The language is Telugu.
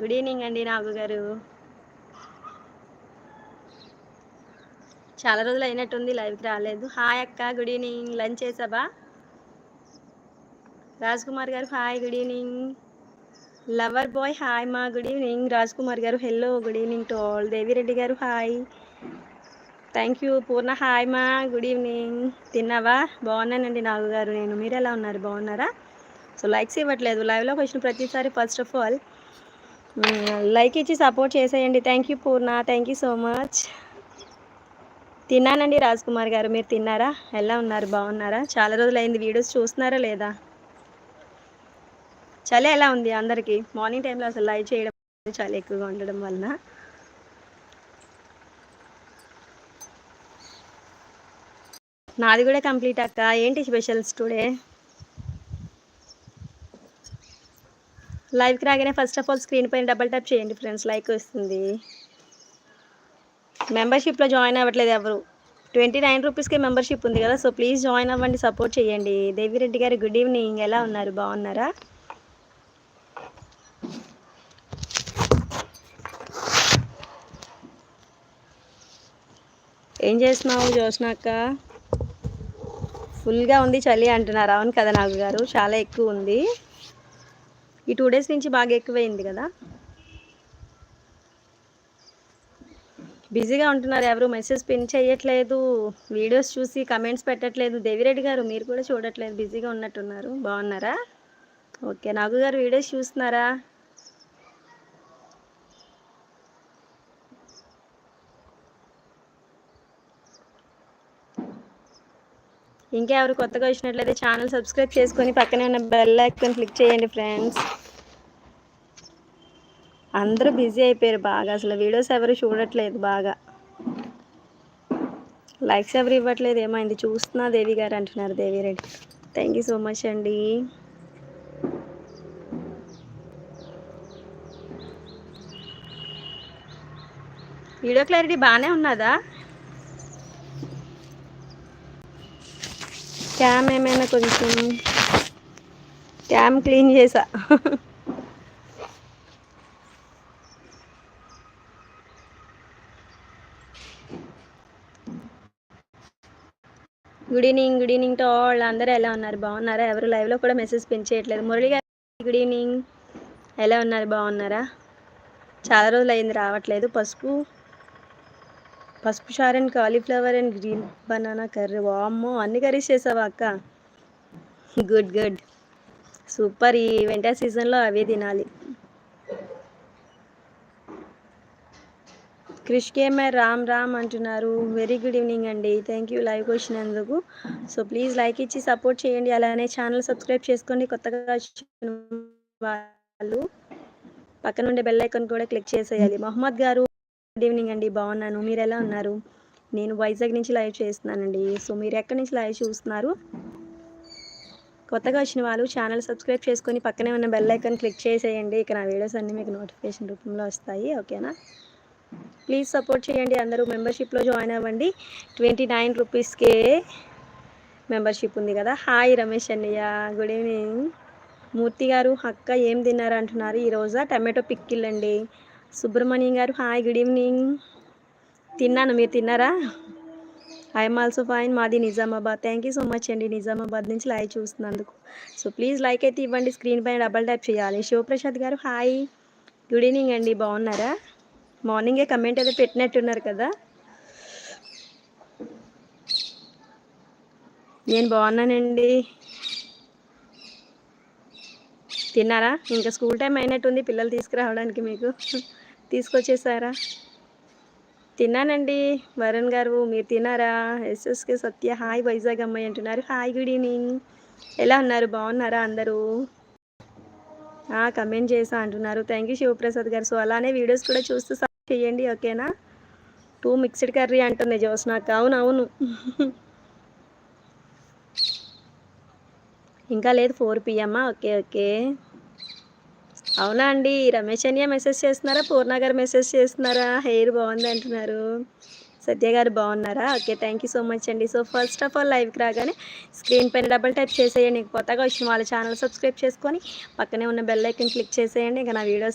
గుడ్ ఈవినింగ్ అండి నాగు గారు. చాలా రోజులు అయినట్టుంది లైవ్కి రాలేదు. హాయ్ అక్క గుడ్ ఈవినింగ్ లంచ్ చేసావా? Raj Kumar garu hi good evening lover boy hi మా good evening Raj Kumar garu hello good evening to all Devireddy garu hi thank you Purna hi మా గుడ్ ఈవినింగ్ తిన్నావా? బాగున్నానండి నాగు గారు నేను. మీరు ఎలా ఉన్నారు? బాగున్నారా? సో లైక్స్ ఇవ్వట్లేదు లైవ్లోకి వచ్చిన ప్రతిసారి ఫస్ట్ ఆఫ్ ఆల్ లైక్ ఇచ్చి సపోర్ట్ చేసేయండి. Thank you Purna. Thank you so much తిన్నానండి రాజ్ కుమార్ గారు. మీరు తిన్నారా? ఎలా ఉన్నారు? బాగున్నారా? చాలా రోజులు అయింది వీడియోస్ చూస్తున్నారా లేదా? చలి ఎలా ఉంది అందరికీ? మార్నింగ్ టైంలో అసలు లైవ్ చేయడం చాలా ఎక్కువగా ఉండడం వలన. నాది కూడా కంప్లీట్ అక్క. ఏంటి స్పెషల్స్ టుడే లైవ్కి రాగానే ఫస్ట్ ఆఫ్ ఆల్ స్క్రీన్ పైన డబల్ ట్యాప్ చేయండి ఫ్రెండ్స్ లైక్ వస్తుంది. మెంబర్షిప్లో జాయిన్ అవ్వట్లేదు ఎవరు. ట్వంటీ నైన్ రూపీస్కే మెంబర్షిప్ ఉంది కదా సో ప్లీజ్ జాయిన్ అవ్వండి సపోర్ట్ చేయండి. దేవిరెడ్డి గారు గుడ్ ఈవినింగ్ ఎలా ఉన్నారు? బాగున్నారా? ఏం చేస్తున్నావు చూసినాక ఫుల్గా ఉంది చలి అంటున్నారు అవును కదా నాగు గారు? చాలా ఎక్కువ ఉంది. ఈ టూ డేస్ నుంచి బాగా ఎక్కువైంది కదా. బిజీగా ఉంటున్నారు ఎవరు మెసేజ్ పిన్ చేయట్లేదు వీడియోస్ చూసి కమెంట్స్ పెట్టట్లేదు. దేవిరెడ్డి గారు మీరు కూడా చూడట్లేదు బిజీగా ఉన్నట్టున్నారు. బాగున్నారా? ఓకే నాగు గారు వీడియోస్ చూస్తున్నారా? ఇంకా ఎవరు కొత్తగా వచ్చినట్లయితే ఛానల్ సబ్స్క్రైబ్ చేసుకొని పక్కనే ఉన్న బెల్ ఐకాన్ క్లిక్ చేయండి ఫ్రెండ్స్ అందరూ బిజీ అయిపోయారు బాగా. అసలు వీడియోస్ ఎవరు చూడట్లేదు బాగా. లైక్స్ ఎవరు ఇవ్వట్లేదు ఏమైంది చూస్తున్నా దేవి గారు అంటున్నారు Devireddy thank you so much అండి. వీడియో క్లారిటీ బాగానే ఉన్నదా? క్యామ్ ఏమైనా కొంచెం క్యామ్ క్లీన్ చేసా. Good evening good evening to all అందరూ ఎలా ఉన్నారు? బాగున్నారా? ఎవరు లైవ్లో కూడా మెసేజ్ పెంచేయట్లేదు మురళి గారు గుడ్ ఈవినింగ్ ఎలా ఉన్నారు? బాగున్నారా? చాలా రోజులు అయింది రావట్లేదు. పసుపు పసుపు SHAR and cauliflower and green banana curry. వామ్మో అన్ని కర్రీస్ చేసావా అక్క? Good good. సూపర్. ఈ వింటర్ సీజన్లో అవే తినాలి. క్రిష్ కేమర్ రామ్ రామ్ అంటున్నారు. వెరీ గుడ్ ఈవినింగ్ అండి. థ్యాంక్ యూ లైవ్ వచ్చినందుకు సో ప్లీజ్ లైక్ ఇచ్చి సపోర్ట్ చేయండి. అలానే ఛానల్ సబ్స్క్రైబ్ చేసుకోండి కొత్తగా వచ్చిన వాళ్ళు పక్కన ఉండే బెల్ ఐకాన్ కూడా క్లిక్ చేసేయాలి. మొహమ్మద్ గారు గుడ్ ఈవినింగ్ అండి. బాగున్నాను. మీరు ఎలా ఉన్నారు? నేను వైజాగ్ నుంచి లైవ్ చేస్తున్నానండి. సో మీరు ఎక్కడి నుంచి లైవ్ చూస్తున్నారు? కొత్తగా వచ్చిన వాళ్ళు ఛానల్ సబ్స్క్రైబ్ చేసుకొని పక్కనే ఉన్న బెల్ ఐకాన్ క్లిక్ చేసేయండి. ఇక నా వీడియోస్ అన్నీ మీకు నోటిఫికేషన్ రూపంలో వస్తాయి. ఓకేనా? ప్లీజ్ సపోర్ట్ చేయండి. అందరూ మెంబర్షిప్లో జాయిన్ అవ్వండి. ట్వంటీ నైన్ రూపీస్కే మెంబర్షిప్ ఉంది కదా. హాయ్ రమేష్ అన్నయ్య. గుడ్ ఈవినింగ్ మూర్తి గారు అక్క ఏం తిన్నారు అంటున్నారు ఈరోజా టమాటో పిక్కిల్ అండి. సుబ్రహ్మణ్యం గారు హాయ్ గుడ్ ఈవినింగ్ తిన్నాను మీరు తిన్నారా? ఐఎమ్ ఆల్సో ఫైన్ మాది Nizamabad. Thank you so much అండి. నిజామాబాద్ నుంచి లైవ్ చూస్తున్నందుకు. సో ప్లీజ్ లైక్ అయితే ఇవ్వండి. స్క్రీన్ పైన డబల్ ట్యాప్ చేయాలి. శివప్రసాద్ గారు హాయ్. గుడ్ ఈవినింగ్ అండి. బాగున్నారా? మార్నింగే కమెంట్ ఏదో పెట్టినట్టున్నారు కదా. నేను బాగున్నానండి. తిన్నారా? ఇంకా స్కూల్ టైం అయినట్టుంది. పిల్లలు తీసుకురావడానికి మీకు. తీసుకొచ్చేసారా? తిన్నానండి. వరుణ్ గారు మీరు తిన్నారా? ఎస్ఎస్కే సత్య హాయ్ వైజాగ్ అమ్మాయి అంటున్నారు. Hi good evening. ఎలా ఉన్నారు? బాగున్నారా అందరూ? కమెంట్ చేసా అంటున్నారు. థ్యాంక్ యూ శివప్రసాద్ గారు. సో అలానే వీడియోస్ కూడా చూస్తూ సపోర్ట్ చేయండి ఓకేనా? టూ మిక్స్డ్ కర్రీ అంటుంది జోస్నాక్ అవును అవును ఇంకా లేదు ఫోర్ పిఎమ్మా? Okay okay. అవునా అండి? రమేష్ అనియ మెసేజ్ చేస్తున్నారా? పూర్ణ గారు మెసేజ్ చేస్తున్నారా? హెయిర్ బాగుంది అంటున్నారు. సత్య గారు బాగున్నారా? Okay thank you so much అండి. సో ఫస్ట్ ఆఫ్ ఆల్ లైవ్కి రాగానే స్క్రీన్ పైన డబల్ టైప్ చేసేయండి. కొత్తగా వచ్చిన వాళ్ళ ఛానల్ సబ్స్క్రైబ్ చేసుకొని పక్కనే ఉన్న బెల్ ఐకన్ క్లిక్ చేసేయండి. ఇంకా నా వీడియోస్